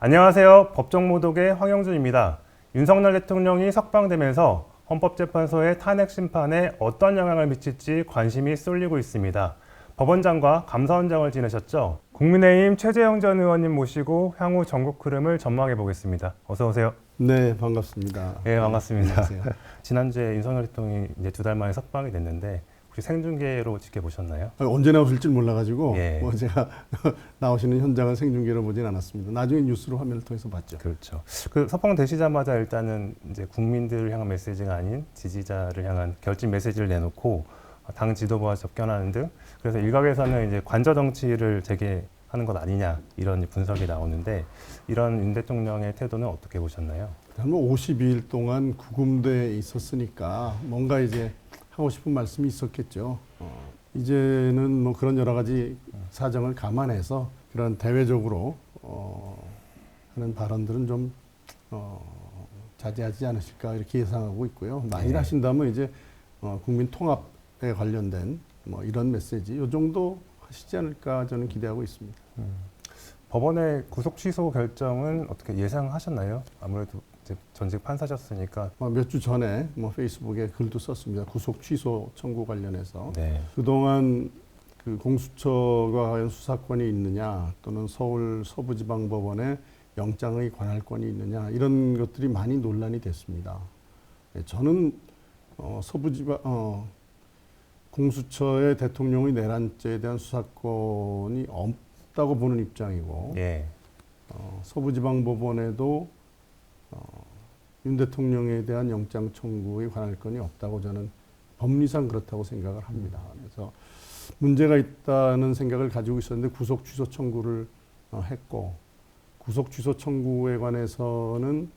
안녕하세요. 법정모독의 황영준입니다. 윤석열 대통령이 석방되면서 헌법재판소의 탄핵 심판에 어떤 영향을 미칠지 관심이 쏠리고 있습니다. 법원장과 감사원장을 지내셨죠? 국민의힘 최재형 전 의원님 모시고 향후 전국 흐름을 전망해 보겠습니다. 어서 오세요. 네, 반갑습니다. 네, 반갑습니다. 지난주에 윤석열 대통령이 이제 두 달 만에 석방이 됐는데 혹시 생중계로 지켜보셨나요? 아, 언제 나오실 줄 몰라가지고 예. 뭐 제가 나오시는 현장을 생중계로 보진 않았습니다. 나중에 뉴스로 화면을 통해서 봤죠. 그렇죠. 그 석방되시자마자 일단은 이제 국민들을 향한 메시지가 아닌 지지자를 향한 결집 메시지를 내놓고 당 지도부와 접견하는 등 그래서 일각에서는 이제 관저 정치를 재개 하는 것 아니냐 이런 분석이 나오는데 이런 윤 대통령의 태도는 어떻게 보셨나요? 한 52일 동안 구금돼 있었으니까 뭔가 이제 하고 싶은 말씀이 있었겠죠. 어, 이제는 뭐 그런 여러 가지 사정을 감안해서 그런 대외적으로 어, 하는 발언들은 좀 어, 자제하지 않으실까 이렇게 예상하고 있고요. 만일 네. 하신다면 이제 어, 국민 통합에 관련된 뭐 이런 메시지 이 정도 하시지 않을까 저는 기대하고 있습니다. 법원의 구속 취소 결정은 어떻게 예상하셨나요? 아무래도 전직 판사셨으니까 어, 몇주 전에 뭐 페이스북에 글도 썼습니다. 구속 취소 청구 관련해서 네. 그동안 그 공수처가 과연 수사권이 있느냐 또는 서울 서부지방법원에 영장의 관할권이 있느냐 이런 것들이 많이 논란이 됐습니다. 예, 저는 어, 서부지방 어, 공수처의 대통령의 내란죄에 대한 수사권이 없다고 보는 입장이고 예. 어, 서부지방법원에도 어, 윤 대통령에 대한 영장 청구의 관할권이 없다고 저는 법리상 그렇다고 생각을 합니다. 그래서 문제가 있다는 생각을 가지고 있었는데 구속 취소 청구를 어, 했고 구속 취소 청구에 관해서는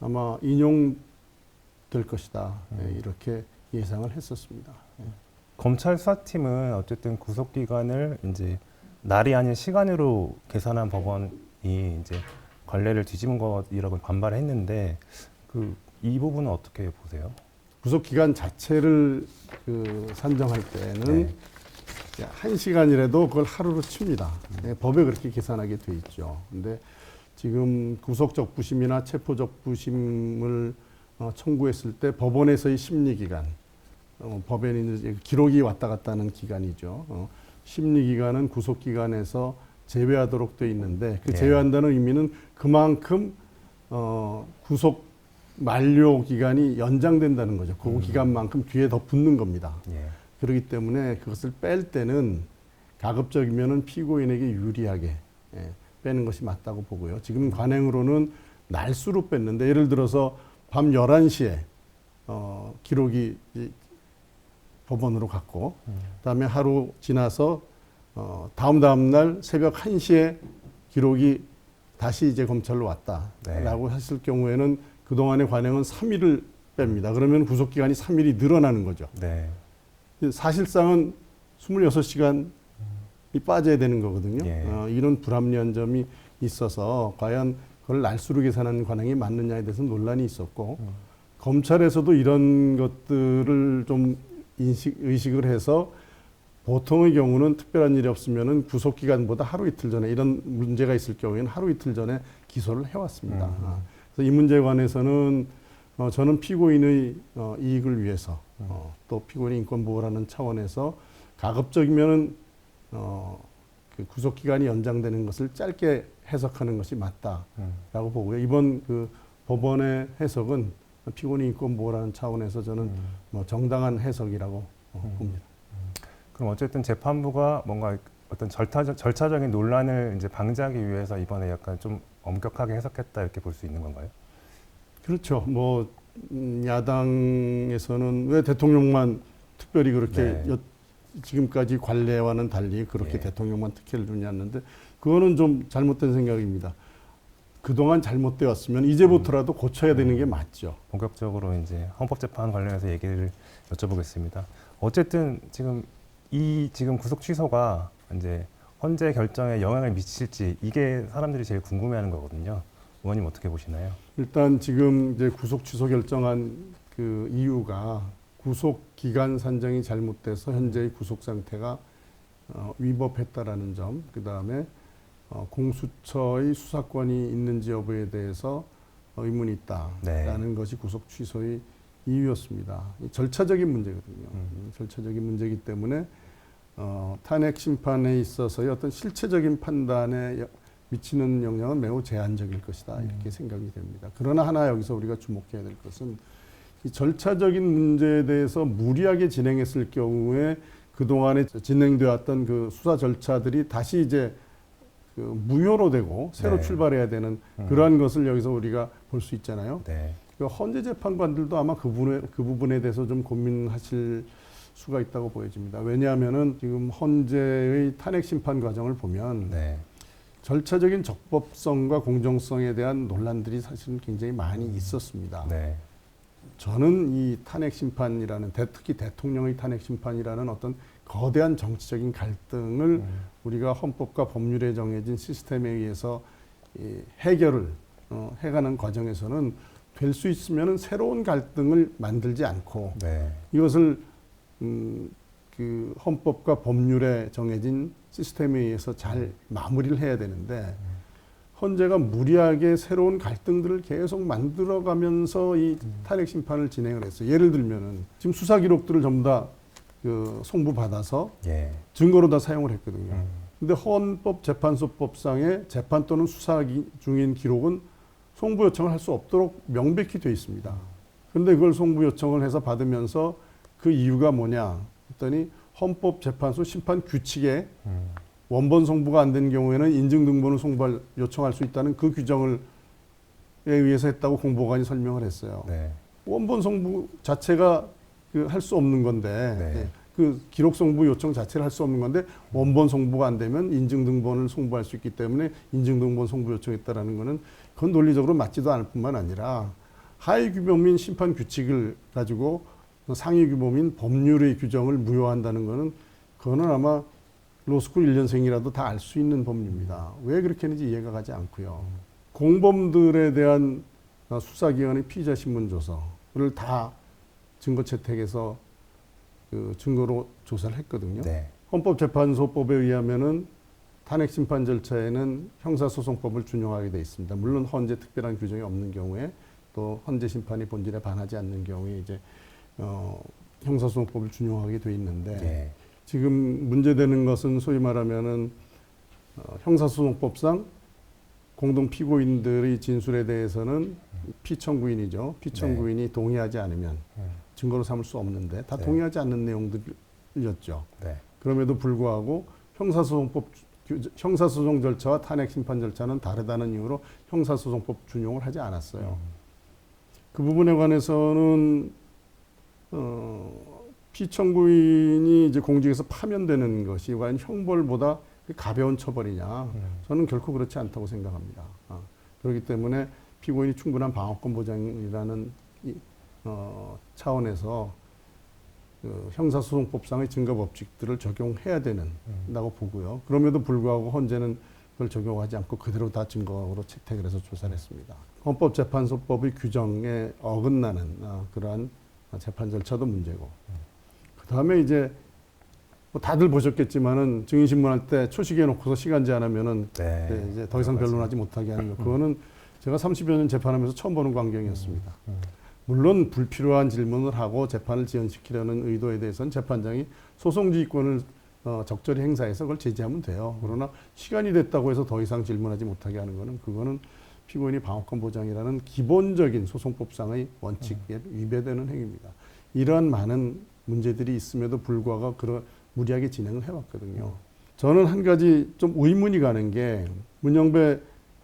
아마 인용될 것이다 예, 이렇게 예상을 했었습니다. 예. 검찰 수사팀은 어쨌든 구속 기간을 이제 날이 아닌 시간으로 계산한 법원이 이제 관례를 뒤집은 것이라고 반발했는데 그 이 부분은 어떻게 보세요? 구속 기간 자체를 그 산정할 때는 네. 한 시간이라도 그걸 하루로 칩니다. 예, 법에 그렇게 계산하게 돼 있죠. 근데 지금 구속적 부심이나 체포적 부심을 어, 청구했을 때 법원에서의 심리 기간, 어, 법에는 이제 기록이 왔다 갔다 하는 기간이죠. 어, 심리 기간은 구속 기간에서 제외하도록 돼 있는데 그 예. 제외한다는 의미는 그만큼 어, 구속 만료 기간이 연장된다는 거죠. 그 기간만큼 뒤에 더 붙는 겁니다. 예. 그렇기 때문에 그것을 뺄 때는 가급적이면은 피고인에게 유리하게 예, 빼는 것이 맞다고 보고요. 지금 관행으로는 날수로 뺐는데 예를 들어서 밤 11시에 어, 기록이 이 법원으로 갔고 그다음에 하루 지나서 어, 다음 다음 날 새벽 1시에 기록이 다시 이제 검찰로 왔다라고 했을 경우에는 그동안의 관행은 3일을 뺍니다. 그러면 구속 기간이 3일이 늘어나는 거죠. 네. 사실상은 26시간이 빠져야 되는 거거든요. 예. 어, 이런 불합리한 점이 있어서 과연 그걸 날수로 계산하는 관행이 맞느냐에 대해서 논란이 있었고 음. 검찰에서도 이런 것들을 좀 인식 의식을 해서 보통의 경우는 특별한 일이 없으면은 구속 기간보다 하루 이틀 전에 이런 문제가 있을 경우에는 하루 이틀 전에 기소를 해왔습니다. 음. 아, 그래서 이 문제에 관해서는 어, 저는 피고인의 어, 이익을 위해서 어, 또 피고인의 인권 보호라는 차원에서 가급적이면은 어, 그 구속 기간이 연장되는 것을 짧게 해석하는 것이 맞다라고 음. 보고요. 이번 그 법원의 해석은 피고인의 인권 보호라는 차원에서 저는 음. 뭐 정당한 해석이라고 어, 음. 봅니다. 그럼 어쨌든 재판부가 뭔가 어떤 절차적, 절차적인 논란을 이제 방지하기 위해서 이번에 약간 좀 엄격하게 해석했다 이렇게 볼 수 있는 건가요? 그렇죠. 뭐 음, 야당에서는 왜 대통령만 특별히 그렇게 네. 여- 지금까지 관례와는 달리 그렇게 예. 대통령만 특혜를 주냐는데 그거는 좀 잘못된 생각입니다. 그동안 잘못되었으면 이제부터라도 고쳐야 되는 게 맞죠. 본격적으로 이제 헌법재판 관련해서 얘기를 여쭤보겠습니다. 어쨌든 지금 이 지금 구속 취소가 이제 헌재 결정에 영향을 미칠지 이게 사람들이 제일 궁금해하는 거거든요. 의원님 어떻게 보시나요? 일단 지금 이제 구속 취소 결정한 그 이유가 구속 기간 산정이 잘못돼서 현재의 구속 상태가 어, 위법했다라는 점, 그 다음에 어, 공수처의 수사권이 있는지 여부에 대해서 의문이 있다라는 것이 구속 취소의 이유였습니다. 이 절차적인 문제거든요. 음. 절차적인 문제이기 때문에 어, 탄핵 심판에 있어서의 어떤 실체적인 판단에 여- 미치는 영향은 매우 제한적일 것이다 이렇게 생각이 됩니다. 그러나 하나 여기서 우리가 주목해야 될 것은 이 절차적인 문제에 대해서 무리하게 진행했을 경우에 그 동안에 진행되었던 그 수사 절차들이 다시 이제 그 무효로 되고 새로 네. 출발해야 되는 음. 그러한 것을 여기서 우리가 볼 수 있잖아요. 네. 그 헌재 재판관들도 아마 그 부분에 그 부분에 대해서 좀 고민하실 수가 있다고 보여집니다. 왜냐하면은 지금 헌재의 탄핵 심판 과정을 보면 네. 절차적인 적법성과 공정성에 대한 논란들이 사실은 굉장히 많이 있었습니다. 네. 저는 이 탄핵 심판이라는 대- 특히 대통령의 탄핵 심판이라는 어떤 거대한 정치적인 갈등을 음. 우리가 헌법과 법률에 정해진 시스템에 의해서 이 해결을 어, 해가는 과정에서는 될 수 있으면 새로운 갈등을 만들지 않고 네. 이것을 음, 그 헌법과 법률에 정해진 시스템에 의해서 잘 마무리를 해야 되는데 헌재가 무리하게 새로운 갈등들을 계속 만들어가면서 이 탄핵 심판을 진행을 했어요. 예를 들면은 지금 수사 기록들을 전부 다 그 송부 받아서 예. 증거로 다 사용을 했거든요. 음. 근데 헌법재판소법상에 재판 또는 수사 기- 중인 기록은 송부 요청을 할 수 없도록 명백히 돼 있습니다. 그런데 그걸 송부 요청을 해서 받으면서 그 이유가 뭐냐 했더니 헌법재판소 심판 규칙에 음. 원본 송부가 안 된 경우에는 인증 등본을 송부할 요청할 수 있다는 그 규정을 에 의해서 했다고 공보관이 설명을 했어요. 네. 원본 송부 자체가 그 할 수 없는 건데 네. 예, 그 기록 송부 요청 자체를 할 수 없는 건데 원본 송부가 안 되면 인증 등본을 송부할 수 있기 때문에 인증 등본 송부 요청했다라는 거는 그건 논리적으로 맞지도 않을 뿐만 아니라 하위 규범인 심판 규칙을 가지고 상위 규범인 법률의 규정을 무효한다는 거는 그거는 아마 로스쿨 1년생이라도 다 알 수 있는 법리입니다. 왜 그렇게 했는지 이해가 가지 않고요. 공범들에 대한 어, 수사기관의 피의자 신문 조서를 다 증거 채택해서 그 증거로 조사를 했거든요. 네. 헌법재판소법에 의하면은 탄핵 심판 절차에는 형사소송법을 준용하게 돼 있습니다. 물론 헌재 특별한 규정이 없는 경우에 또 헌재 심판이 본질에 반하지 않는 경우에 이제 어, 형사소송법을 준용하게 돼 있는데 예. 지금 문제되는 것은 소위 말하면은 어, 형사소송법상 공동 피고인들의 진술에 대해서는 피청구인이죠. 피청구인이 동의하지 않으면 음. 증거로 삼을 수 없는데 다 네. 동의하지 않는 내용들이었죠. 네. 그럼에도 불구하고 형사소송법 규- 형사소송 절차와 탄핵 심판 절차는 다르다는 이유로 형사소송법 준용을 하지 않았어요. 그 부분에 관해서는 어, 피청구인이 이제 공직에서 파면되는 것이 과연 형벌보다 가벼운 처벌이냐? 음. 저는 결코 그렇지 않다고 생각합니다. 아, 그렇기 때문에 피고인이 충분한 방어권 보장이라는 이, 어, 차원에서 그 형사소송법상의 증거법칙들을 적용해야 된다고 보고요. 그럼에도 불구하고 헌재는 그걸 적용하지 않고 그대로 다 증거로 채택을 해서 조사를 했습니다. 헌법재판소법의 규정에 어긋나는 아, 그러한 재판 절차도 문제고. 그 다음에 이제 뭐 다들 보셨겠지만은 증인신문할 때 초시계 놓고서 시간 제한하면은 네. 네, 이제 더 이상 변론하지 못하게 하는 거. 그거는 제가 30여 년 재판하면서 처음 보는 광경이었습니다. 음. 물론 불필요한 질문을 하고 재판을 지연시키려는 의도에 대해서는 재판장이 소송지휘권을 어, 적절히 행사해서 그걸 제지하면 돼요. 그러나 시간이 됐다고 해서 더 이상 질문하지 못하게 하는 거는 그거는 피고인이 방어권 보장이라는 기본적인 소송법상의 원칙에 위배되는 행위입니다. 이러한 많은 문제들이 있음에도 불구하고 그런 무리하게 진행을 해왔거든요. 저는 한 가지 좀 의문이 가는 게 문영배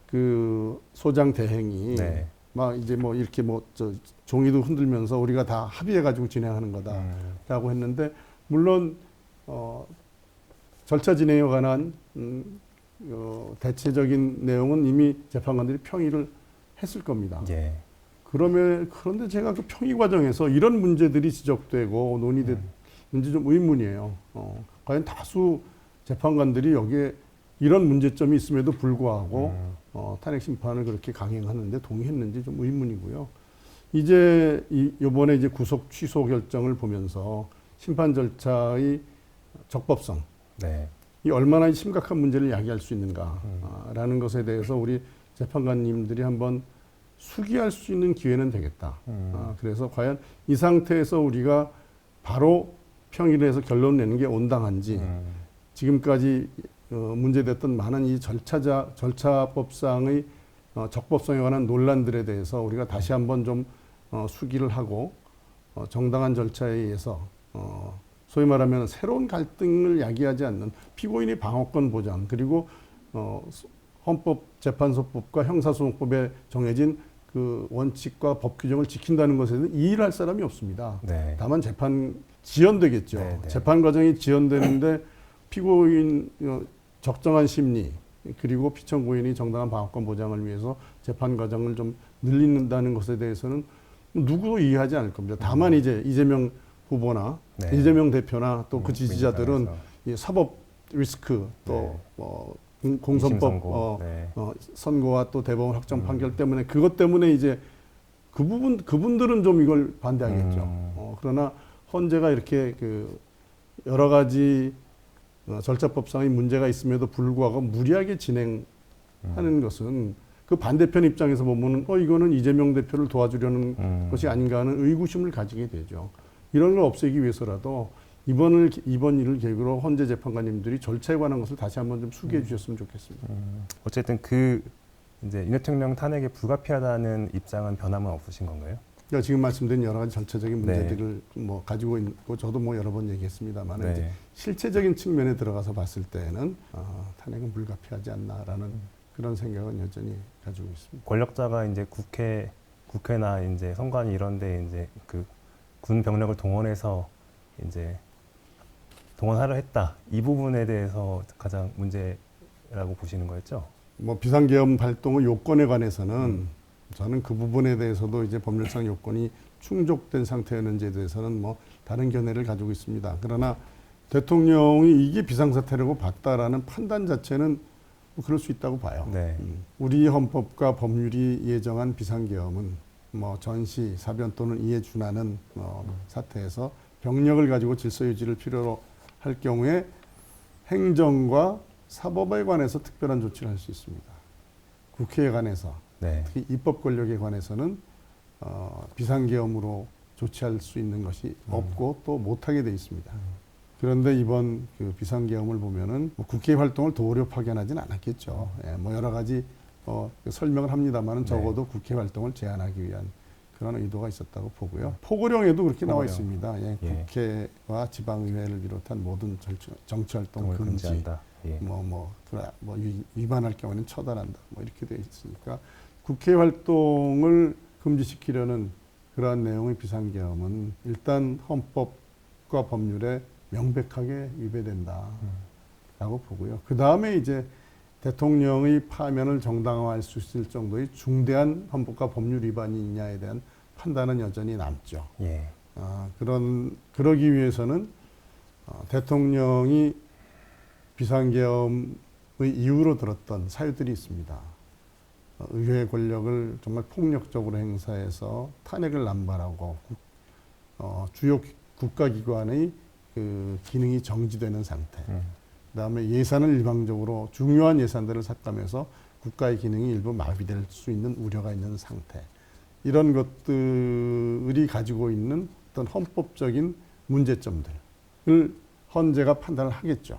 그 소장 대행이 네. 막 이제 뭐 이렇게 뭐 저 종이도 흔들면서 우리가 다 합의해 가지고 진행하는 음. 거다라고 했는데 물론 어 절차 진행에 관한 음, 어, 대체적인 내용은 이미 재판관들이 평의를 했을 겁니다. 예. 그러면 그런데 제가 그 평의 과정에서 이런 문제들이 지적되고 논의됐는지 좀 의문이에요. 어, 과연 다수 재판관들이 여기에 이런 문제점이 있음에도 불구하고 음. 어, 탄핵 심판을 그렇게 강행하는데 동의했는지 좀 의문이고요. 이제 이 요번에 이제 구속 취소 결정을 보면서 심판 절차의 적법성 네. 이 얼마나 심각한 문제를 야기할 수 음. 있는가라는 것에 대해서 우리 재판관님들이 한번 수기할 수 있는 기회는 되겠다. 음. 아, 그래서 과연 이 상태에서 우리가 바로 평일에서 결론 내는 게 온당한지 음. 지금까지 어, 문제됐던 많은 이 절차자 절차법상의 어, 적법성에 관한 논란들에 대해서 우리가 다시 한번 좀 어, 수기를 하고 어, 정당한 절차에 의해서 어, 소위 말하면 새로운 갈등을 야기하지 않는 피고인의 방어권 보장 그리고 어, 헌법재판소법과 형사소송법에 정해진 그 원칙과 법 규정을 지킨다는 것에 대해서 이의를 할 사람이 없습니다. 네. 다만 재판 지연되겠죠. 네, 네. 재판 과정이 지연되는데 피고인 어, 적정한 심리 그리고 피청구인이 정당한 방어권 보장을 위해서 재판 과정을 좀 늘린다는 것에 대해서는 누구도 이해하지 않을 겁니다. 다만 이제 이재명 후보나 음. 네. 이재명 대표나 또그 음, 지지자들은. 이 사법 리스크 또 네. 뭐 공- 공선법 선고. 어, 네. 어, 선고와 또 대법원 확정 음. 판결 때문에 그것 때문에 이제 그 부분 그분들은 좀 이걸 반대하겠죠. 음. 어, 그러나 헌재가 이렇게 그 여러 가지 어, 절차법상의 문제가 있음에도 불구하고 무리하게 진행하는 음. 것은 그 반대편 입장에서 보면은 어 이거는 이재명 대표를 도와주려는 음. 것이 아닌가 하는 의구심을 가지게 되죠. 이런 걸 없애기 위해서라도 이번을 이번 일을 계기로 헌재 재판관님들이 절차에 관한 것을 다시 한번 좀 수기해 주셨으면 좋겠습니다. 음. 어쨌든 그 이제 윤 대통령 탄핵에 불가피하다는 입장은 변함은 없으신 건가요? 그러니까 지금 말씀드린 여러 가지 절차적인 네. 문제들을 뭐 가지고 있고 저도 뭐 여러 번 얘기했습니다만 이제 네. 실체적인 측면에 들어가서 봤을 때는 어, 탄핵은 불가피하지 않나라는 그런 생각은 여전히 가지고 있습니다. 권력자가 이제 국회 국회나 이제 선관위 이런데 이제 그 군 병력을 동원해서 이제 동원하려 했다 이 부분에 대해서 가장 문제라고 보시는 거였죠? 뭐 비상계엄 발동의 요건에 관해서는 저는 그 부분에 대해서도 이제 법률상 요건이 충족된 상태였는지에 대해서는 뭐 다른 견해를 가지고 있습니다. 그러나 대통령이 이게 비상사태라고 봤다라는 판단 자체는 뭐 그럴 수 있다고 봐요. 네. 음, 우리 헌법과 법률이 예정한 비상계엄은 뭐 전시, 사변 또는 이에 준하는 어, 사태에서 병력을 가지고 질서 유지를 필요로 할 경우에 행정과 사법에 관해서 특별한 조치를 할 수 있습니다. 국회에 관해서 네. 특히 입법 권력에 관해서는 어, 비상계엄으로 조치할 수 있는 것이 없고 또 못하게 돼 있습니다. 그런데 이번 그 비상계엄을 보면은 뭐 국회 활동을 도로 파견하지는 않았겠죠. 예, 뭐 여러 가지 어, 그 설명을 합니다만은 네. 적어도 국회 활동을 제한하기 위한 그런 의도가 있었다고 보고요. 포고령에도 그렇게 나와 포고령. 있습니다. 예, 예. 국회와 지방의회를 비롯한 모든 정치, 정치 활동 동을 금지, 금지한다. 예. 뭐, 뭐, 뭐, 위- 위반할 경우에는 처단한다. 뭐, 이렇게 돼 있으니까 국회 활동을 금지시키려는 그러한 내용의 비상계엄은 일단 헌법과 법률에 명백하게 위배된다. 라고 보고요. 그 다음에 이제 대통령의 파면을 정당화할 수 있을 정도의 중대한 헌법과 법률 위반이 있냐에 대한 판단은 여전히 남죠. 예. 아, 그런 그러기 위해서는 어, 대통령이 비상계엄의 이유로 들었던 사유들이 있습니다. 어, 의회 권력을 정말 폭력적으로 행사해서 탄핵을 남발하고 국- 어, 주요 기- 국가기관의 그 기능이 정지되는 상태. 음. 그다음에 예산을 일방적으로 중요한 예산들을 삭감해서 국가의 기능이 일부 마비될 수 있는 우려가 있는 상태. 이런 것들이 가지고 있는 어떤 헌법적인 문제점들을 헌재가 판단을 하겠죠.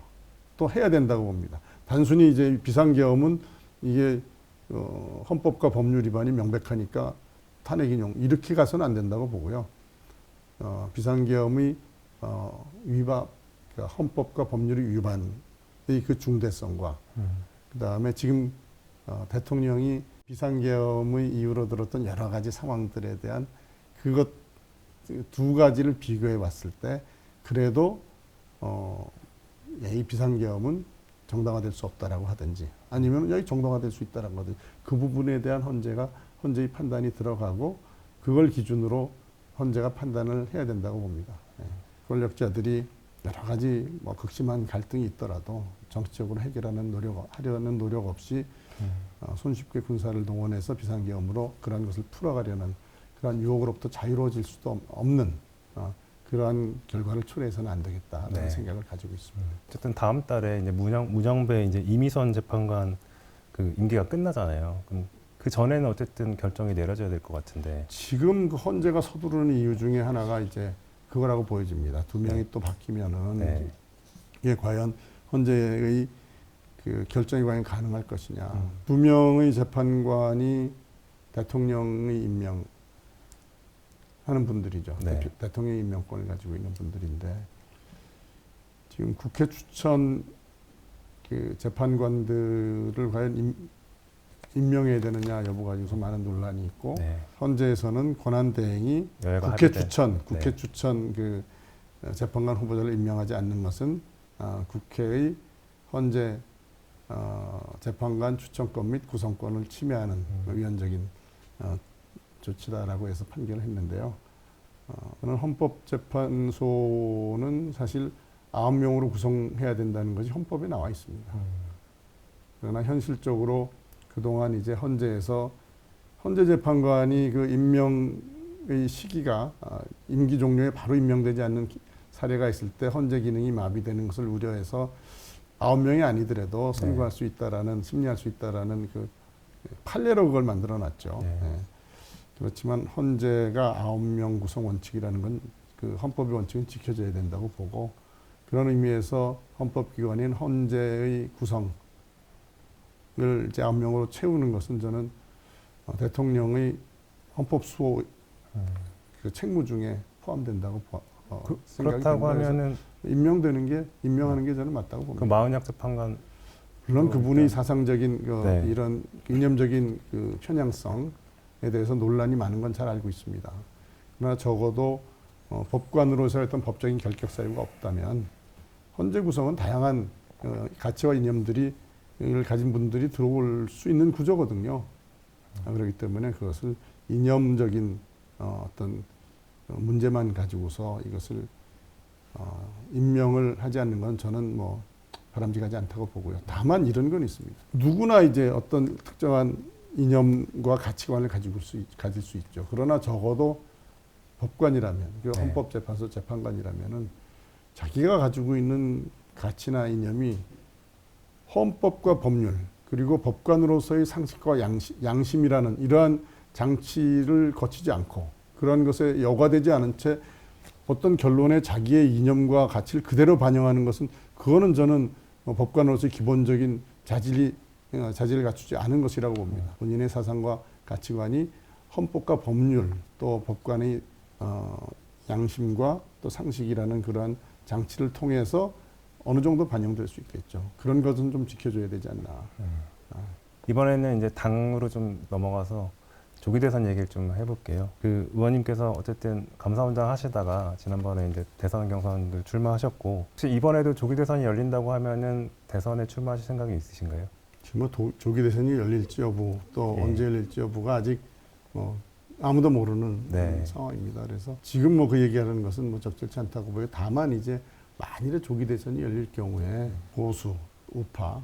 또 해야 된다고 봅니다. 단순히 이제 비상계엄은 이게 어, 헌법과 법률 위반이 명백하니까 탄핵 인용 이렇게 가서는 안 된다고 보고요. 어, 비상계엄의 어, 위반, 그러니까 헌법과 법률의 위반의 그 중대성과 음. 그 다음에 지금 어, 대통령이 비상계엄의 이유로 들었던 여러 가지 상황들에 대한 그것 두 가지를 비교해 봤을 때 그래도 어, 야, 이 비상계엄은 정당화될 수 없다라고 하든지 아니면 여기 정당화될 수 있다라고 하든지 그 부분에 대한 헌재가 헌재의 판단이 들어가고 그걸 기준으로 헌재가 판단을 해야 된다고 봅니다. 예. 권력자들이 여러 가지 뭐 극심한 갈등이 있더라도 정치적으로 해결하는 노력 하려는 노력 없이 음. 어, 손쉽게 군사를 동원해서 비상계엄으로 그런 것을 풀어가려는 그런 유혹으로부터 자유로워질 수도 없- 없는 어, 그러한 결과를 초래해서는 안 되겠다는 네. 생각을 가지고 있습니다. 어쨌든 다음 달에 이제 문영 문영배 이제 이미선 재판관 그 임기가 끝나잖아요. 그럼 그 전에는 어쨌든 결정이 내려져야 될 것 같은데. 지금 그 헌재가 서두르는 이유 중에 하나가 이제 그거라고 보여집니다. 두 명이 네. 또 바뀌면은 네. 이게 과연 헌재의 그 결정이 과연 가능할 것이냐. 음. 두 명의 재판관이 대통령의 임명 하는 분들이죠. 네. 대통령 임명권을 가지고 있는 분들인데 지금 국회 추천 그 재판관들을 과연 임, 임명해야 되느냐 여부 가지고서 많은 논란이 있고 네. 헌재에서는 권한 대행이 여야가 국회 추천, 국회 네. 추천 그 어, 재판관 후보자를 임명하지 않는 것은 아, 국회의 헌재 어, 재판관 추천권 및 구성권을 침해하는 음. 위헌적인 어, 조치다라고 해서 판결을 했는데요. 어, 그는 헌법재판소는 사실 아홉 명으로 구성해야 된다는 것이 헌법에 나와 있습니다. 음. 그러나 현실적으로 그동안 이제 헌재에서 헌재 재판관이 그 임명의 시기가 아, 임기 종료에 바로 임명되지 않는 기- 사례가 있을 때 헌재 기능이 마비되는 것을 우려해서 아홉 명이 아니더라도 네. 선고할 수 있다라는 심리할 수 있다라는 그 판례로 그걸 만들어 놨죠. 네. 예. 그렇지만 헌재가 아홉 명 구성 원칙이라는 건 그 헌법의 원칙은 지켜져야 된다고 보고 그런 의미에서 헌법기관인 헌재의 구성 을 이제 아홉 명으로 채우는 것은 저는 어, 대통령의 헌법 수호 음. 그 책무 중에 포함된다고 보- 어, 그, 그렇다고 하면은 임명되는 게 임명하는 게 저는 맞다고 그 봅니다. 마흔약 재판관 물론 그러니까. 그분이 사상적인 그 네. 이런 이념적인 그 편향성에 대해서 논란이 많은 건 잘 알고 있습니다. 그러나 적어도 어, 법관으로서의 어떤 법적인 결격 사유가 없다면 헌재 구성은 다양한 어, 가치와 이념들이 을 가진 분들이 들어올 수 있는 구조거든요. 아, 그렇기 때문에 그것을 이념적인 어, 어떤 어, 문제만 가지고서 이것을 어, 임명을 하지 않는 건 저는 뭐 바람직하지 않다고 보고요. 다만 이런 건 있습니다. 누구나 이제 어떤 특정한 이념과 가치관을 가지고 수, 있- 가질 수 있죠. 그러나 적어도 법관이라면, 그 네. 헌법재판소 재판관이라면은 자기가 가지고 있는 가치나 이념이 헌법과 법률 그리고 법관으로서의 상식과 양심, 양심이라는 이러한 장치를 거치지 않고 그런 것에 여과되지 않은 채 어떤 결론에 자기의 이념과 가치를 그대로 반영하는 것은 그거는 저는 뭐 법관으로서의 기본적인 자질이 어, 자질을 갖추지 않은 것이라고 봅니다. 본인의 사상과 가치관이 헌법과 법률 또 법관의 어, 양심과 또 상식이라는 그러한 장치를 통해서 어느 정도 반영될 수 있겠죠. 그런 것은 좀 지켜줘야 되지 않나. 이번에는 이제 당으로 좀 넘어가서 조기 대선 얘기를 좀 해볼게요. 그 의원님께서 어쨌든 감사원장 하시다가 지난번에 이제 대선 경선도 출마하셨고 혹시 이번에도 조기 대선이 열린다고 하면은 대선에 출마하실 생각이 있으신가요? 지금 뭐 도- 조기 대선이 열릴지 여부 또 예. 언제 열릴지 여부가 아직 뭐 아무도 모르는 네. 상황입니다. 그래서 지금 뭐 그 얘기하는 것은 뭐 적절치 않다고 보여. 다만 이제 만일에 조기 대선이 열릴 경우에 보수 우파가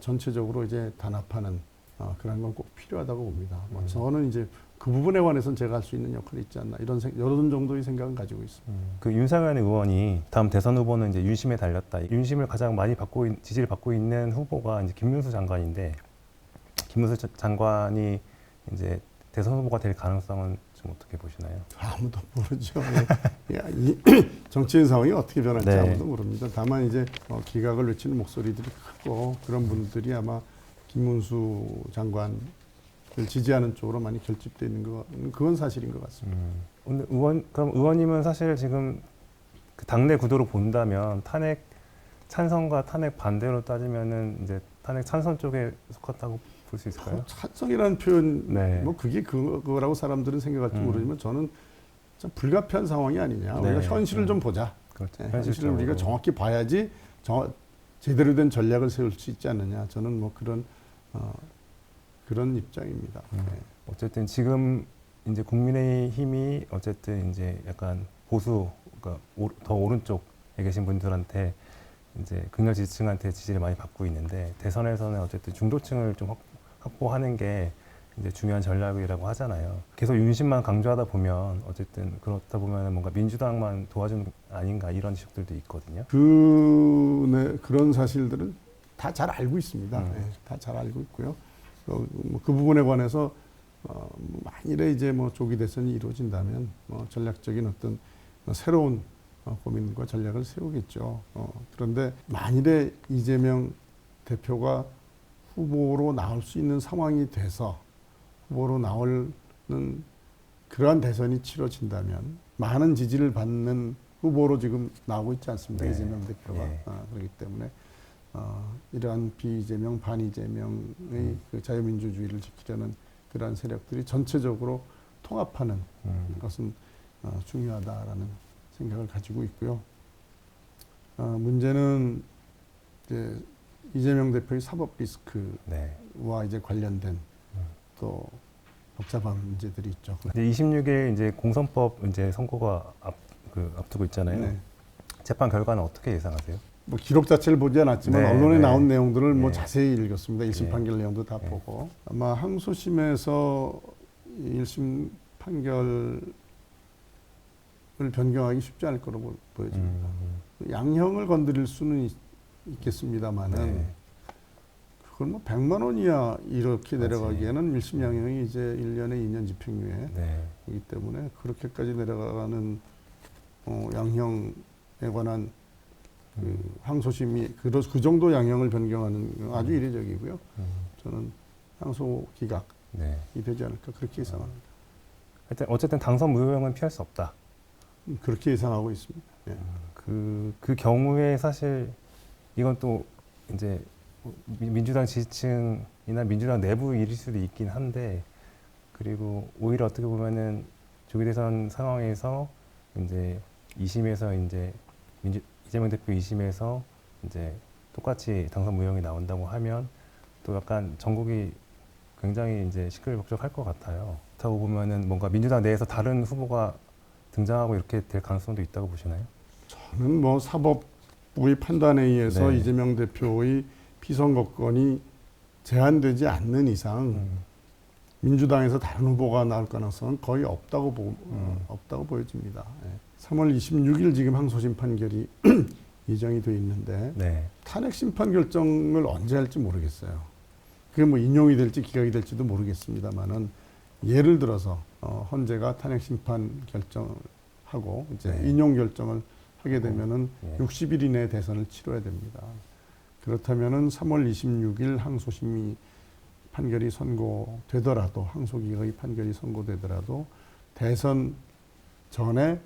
전체적으로 이제 단합하는 어, 그런 건 꼭 필요하다고 봅니다. 뭐 음. 저는 이제 그 부분에 관해서는 제가 할 수 있는 역할이 있지 않나 이런 생, 이런 정도의 생각은 가지고 있습니다. 그 윤상현 의원이 다음 대선 후보는 이제 윤심에 달렸다. 윤심을 가장 많이 받고 있- 지지를 받고 있는 후보가 이제 김문수 장관인데 김문수 자- 장관이 이제 대선 후보가 될 가능성은 좀 어떻게 보시나요? 아무도 모르죠. 예. 야, 이 정치인 상황이 어떻게 변할지 네. 아무도 모릅니다. 다만 이제 어, 기각을 외치는 목소리들이 크고 그런 분들이 아마 김문수 장관을 지지하는 쪽으로 많이 결집돼 있는 거 그건 사실인 것 같습니다. 음. 근데 의원 그럼 의원님은 사실 지금 그 당내 구도로 본다면 탄핵 찬성과 탄핵 반대로 따지면은 이제 탄핵 찬성 쪽에 속한다고 볼 수 있을까요? 찬성이라는 표현 네. 뭐 그게 그- 그거라고 사람들은 생각할지 음. 모르지만 저는 참 불가피한 상황이 아니냐. 네. 우리가 현실을 음. 좀 보자. 그렇죠. 네, 현실을. 우리가 정확히 봐야지 정, 제대로 된 전략을 세울 수 있지 않느냐. 저는 뭐 그런 어, 그런 입장입니다. 음. 네. 어쨌든 지금 이제 국민의 힘이 어쨌든 이제 약간 보수 그러니까 오- 더 오른쪽에 계신 분들한테 이제 극렬 지지층한테 지지를 많이 받고 있는데 대선에서는 어쨌든 중도층을 좀 확- 확보하는 게 이제 중요한 전략이라고 하잖아요. 계속 윤심만 강조하다 보면 어쨌든 그렇다 보면 뭔가 민주당만 도와주는 거 아닌가 이런 지적들도 있거든요. 그 네, 그런 사실들은 다 잘 알고 있습니다. 음. 다잘 알고 있고요. 그, 뭐그 부분에 관해서 어, 뭐 만일에 이제 뭐 조기 대선이 이루어진다면 뭐 전략적인 어떤 새로운 어, 고민과 전략을 세우겠죠. 어, 그런데 만일에 이재명 대표가 후보로 나올 수 있는 상황이 돼서 후보로 나오는 그러한 대선이 치러진다면 많은 지지를 받는 후보로 지금 나오고 있지 않습니까? 네. 이재명 대표가. 네. 아, 그렇기 때문에 어, 이러한 비이재명, 반이재명의 그 자유민주주의를 지키려는 그러한 세력들이 전체적으로 통합하는 음, 것은 어, 중요하다라는 생각을 가지고 있고요. 어, 문제는 이제 이재명 대표의 사법 리스크와 네. 이제 관련된 또 복잡한 문제들이 있죠. 이제 26일 이제 공선법 이제 선고가 앞, 그 앞두고 있잖아요. 네. 재판 결과는 어떻게 예상하세요? 뭐 기록 자체를 보지 않았지만 네, 언론에 네. 나온 내용들을 뭐 네. 자세히 읽었습니다. 1심 네. 판결 내용도 다 네. 보고 아마 항소심에서 1심 판결을 변경하기 쉽지 않을 거라고 보여집니다. 음, 양형을 건드릴 수는 있, 있겠습니다만은 네. 그걸 뭐 100만 원이야 이렇게 맞아요. 내려가기에는 1심 양형이 이제 1년에 2년 집행유예이기 네. 때문에 그렇게까지 내려가는 어, 양형에 관한 그 음, 항소심이 그, 그 정도 양형을 변경하는 건 아주 이례적이고요. 음, 저는 항소 기각이 네. 되지 않을까 그렇게 예상합니다. 하여튼 어쨌든 당선 무효형은 피할 수 없다. 음, 그렇게 예상하고 있습니다. 예. 그, 그 경우에 사실 이건 또 이제 미- 민주당 지지층이나 민주당 내부 일일 수도 있긴 한데 그리고 오히려 어떻게 보면은 조기 대선 상황에서 이제 2심에서 이제 민주, 이재명 대표 2심에서 이제 똑같이 당선 무효형이 나온다고 하면 또 약간 전국이 굉장히 이제 시끌벅적할 것 같아요. 그렇다고 보면은 뭔가 민주당 내에서 다른 후보가 등장하고 이렇게 될 가능성도 있다고 보시나요? 저는 뭐 사법 부의 판단에 의해서 네. 이재명 대표의 피선거권이 제한되지 않는 이상 음. 민주당에서 다른 후보가 나올 가능성은 거의 없다고 보, 어, 음. 없다고 보여집니다. 예. 3월 26일 지금 항소심 판결이 예정이 돼 있는데 네. 탄핵 심판 결정을 언제 할지 모르겠어요. 그게 뭐 인용이 될지 기각이 될지도 모르겠습니다만은 예를 들어서 어, 헌재가 탄핵 심판 결정하고 이제 네. 인용 결정을 하게 되면은 예. 60일 이내에 대선을 치러야 됩니다. 그렇다면은 3월 26일 항소심이 판결이 선고되더라도 항소기각의 판결이 선고되더라도 대선 전에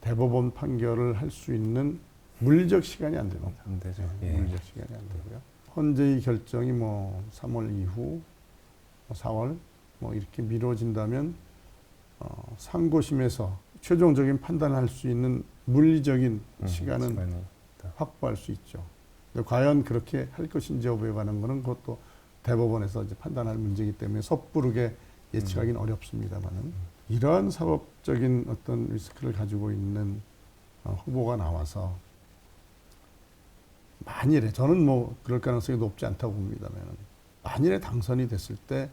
대법원 판결을 할 수 있는 물리적 시간이 안 됩니다. 안 되죠. 네, 예. 물리적 시간이 안 되고요. 헌재의 결정이 뭐 3월 이후, 뭐 4월 뭐 이렇게 미뤄진다면 어, 상고심에서 최종적인 판단을 할수 있는 물리적인 음, 시간은. 확보할 수 있죠. 근데 과연 그렇게 할 것인지 여부에 관한 거는 그것도 대법원에서 이제 판단할 문제이기 때문에 섣부르게 예측하기는 어렵습니다만은 이러한 사법적인 어떤 리스크를 가지고 있는 어, 후보가 나와서 만일에 저는 뭐 그럴 가능성이 높지 않다고 봅니다만은 만일에 당선이 됐을 때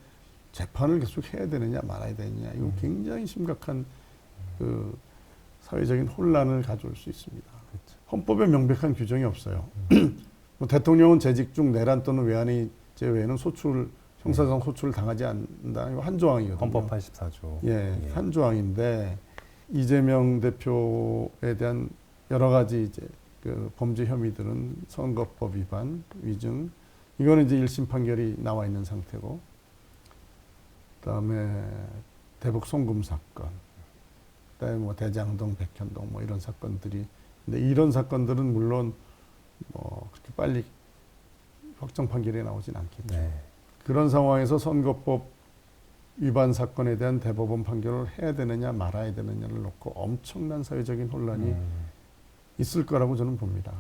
재판을 계속 해야 되느냐 말아야 되느냐 이거 음. 굉장히 심각한 그 사회적인 혼란을 가져올 수 있습니다. 그렇죠. 헌법에 명백한 규정이 없어요. 음. 뭐 대통령은 재직 중 내란 또는 외환의 제외에는 소출 형사상 소출을 당하지 않는다. 이거 한 조항이거든요. 헌법 84조. 예, 한 조항인데 이재명 대표에 대한 여러 가지 이제 그 범죄 혐의들은 선거법 위반, 위증 이거는 이제 1심 판결이 나와 있는 상태고 그다음에 대북 송금 사건, 그다음에 뭐 대장동, 백현동 뭐 이런 사건들이 근데 이런 사건들은 물론 뭐 그렇게 빨리 확정 판결이 나오진 않겠죠. 네. 그런 상황에서 선거법 위반 사건에 대한 대법원 판결을 해야 되느냐 말아야 되느냐를 놓고 엄청난 사회적인 혼란이 음. 있을 거라고 저는 봅니다.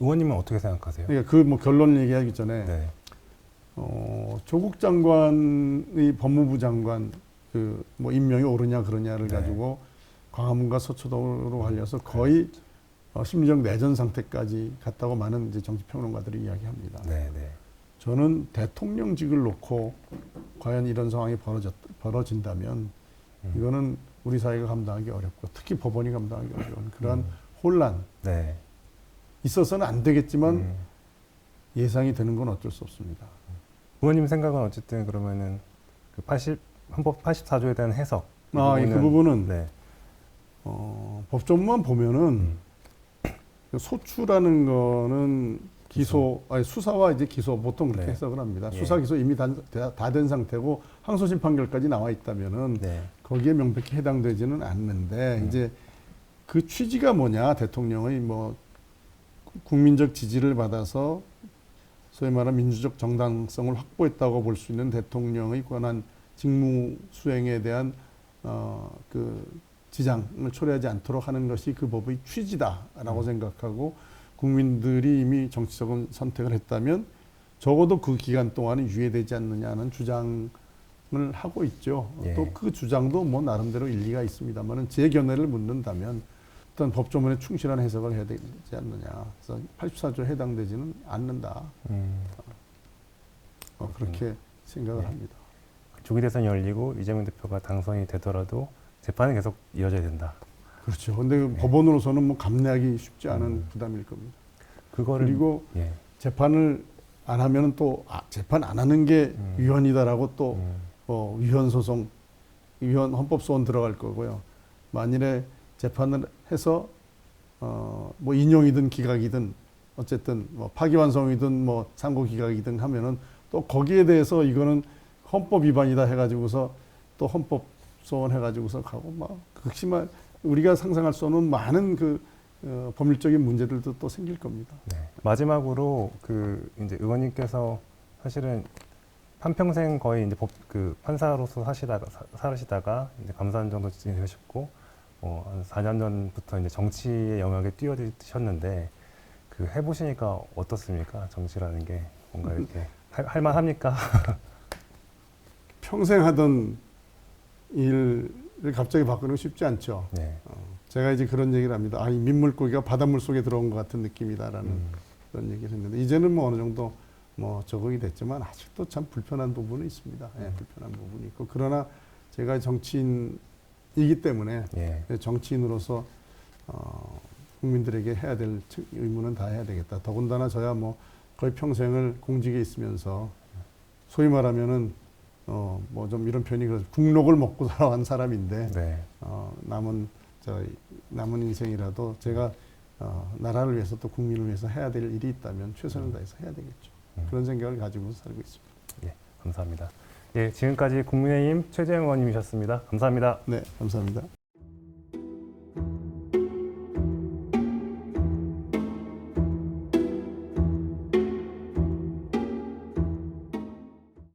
의원님은 어떻게 생각하세요? 그러니까 그 뭐 결론 얘기하기 전에 네. 어, 조국 장관의 법무부 장관 그 뭐 임명이 오르냐 그러냐를 네. 가지고 광화문과 서초동으로 갈려서 거의 어, 심리적 내전 상태까지 갔다고 많은 이제 정치 평론가들이 이야기합니다. 네, 네. 저는 대통령직을 놓고 과연 이런 상황이 벌어졌, 벌어진다면 음. 이거는 우리 사회가 감당하기 어렵고 특히 법원이 감당하기 어려운 그러한 음. 혼란 네. 있어서는 안 되겠지만 음. 예상이 되는 건 어쩔 수 없습니다. 의원님 생각은 어쨌든 그러면은 그 80, 헌법 84조에 대한 해석. 이 아, 이그 부분은 네. 어, 법조문만 보면은 음. 소추라는 거는 기소, 아니 수사와 이제 기소 보통 그렇게 네. 해석을 합니다. 예. 수사 기소 이미 다 된 상태고 항소심 판결까지 나와 있다면은 네. 거기에 명백히 해당되지는 않는데 음. 이제 그 취지가 뭐냐 대통령의 뭐 국민적 지지를 받아서 소위 말하는 민주적 정당성을 확보했다고 볼 수 있는 대통령의 권한 직무 수행에 대한 어 그 지장을 초래하지 않도록 하는 것이 그 법의 취지다라고 음. 생각하고 국민들이 이미 정치적인 선택을 했다면 적어도 그 기간 동안은 유예되지 않느냐는 주장을 하고 있죠. 예. 또그 주장도 뭐 나름대로 일리가 있습니다만은 제 견해를 묻는다면 어떤 법조문에 충실한 해석을 해야 되지 않느냐. 그래서 84조에 해당되지는 않는다. 음. 어, 그렇게 생각을 예. 합니다. 조기 대선이 열리고 이재명 대표가 당선이 되더라도 재판은 계속 이어져야 된다. 그렇죠. 근데 그 법원으로서는 뭐 감내하기 쉽지 않은 음. 부담일 겁니다. 그거를 그리고 예. 재판을 안 하면은 또 아, 재판 안 하는 게 음. 위헌이다라고 또 음. 어, 위헌 소송, 위헌 헌법 소원 들어갈 거고요. 만일에 재판을 해서 어, 뭐 인용이든 기각이든 어쨌든 뭐 파기환송이든 뭐 상고 기각이든 하면은 또 거기에 대해서 이거는 헌법 위반이다 해가지고서 또 헌법 소원 해가지고서 가고 막 극심한 우리가 상상할 수 없는 많은 그 어, 법률적인 문제들도 또 생길 겁니다. 네. 마지막으로 그 이제 의원님께서 사실은 한평생 거의 이제 법 그 판사로서 사시다가 사, 살으시다가 이제 감사원 정도 지내셨고 어, 한 4년 전부터 이제 정치의 영역에 뛰어드셨는데 그 해보시니까 어떻습니까? 정치라는 게 뭔가 이렇게 할, 할만합니까? 평생 하던 일을 갑자기 바꾸는 건 쉽지 않죠. 네. 어, 제가 이제 그런 얘기를 합니다. 아, 이 민물고기가 바닷물 속에 들어온 것 같은 느낌이다라는 음. 그런 얘기를 했는데 이제는 뭐 어느 정도 뭐 적응이 됐지만 아직도 참 불편한 부분은 있습니다. 예, 음. 불편한 부분이 있고 그러나 제가 정치인이기 때문에 예. 정치인으로서 어, 국민들에게 해야 될 측- 의무는 다 해야 되겠다. 더군다나 저야 뭐 거의 평생을 공직에 있으면서 소위 말하면은 어, 뭐 좀 이런 표현이 그래서 국록을 먹고 살아온 사람인데 네. 어, 남은 저 남은 인생이라도 제가 어, 나라를 위해서 또 국민을 위해서 해야 될 일이 있다면 최선을 다해서 해야 되겠죠. 음. 그런 생각을 가지고 살고 있습니다. 감사합니다. 예, 지금까지 국민의힘 최재형 의원님이셨습니다. 감사합니다. 네, 감사합니다.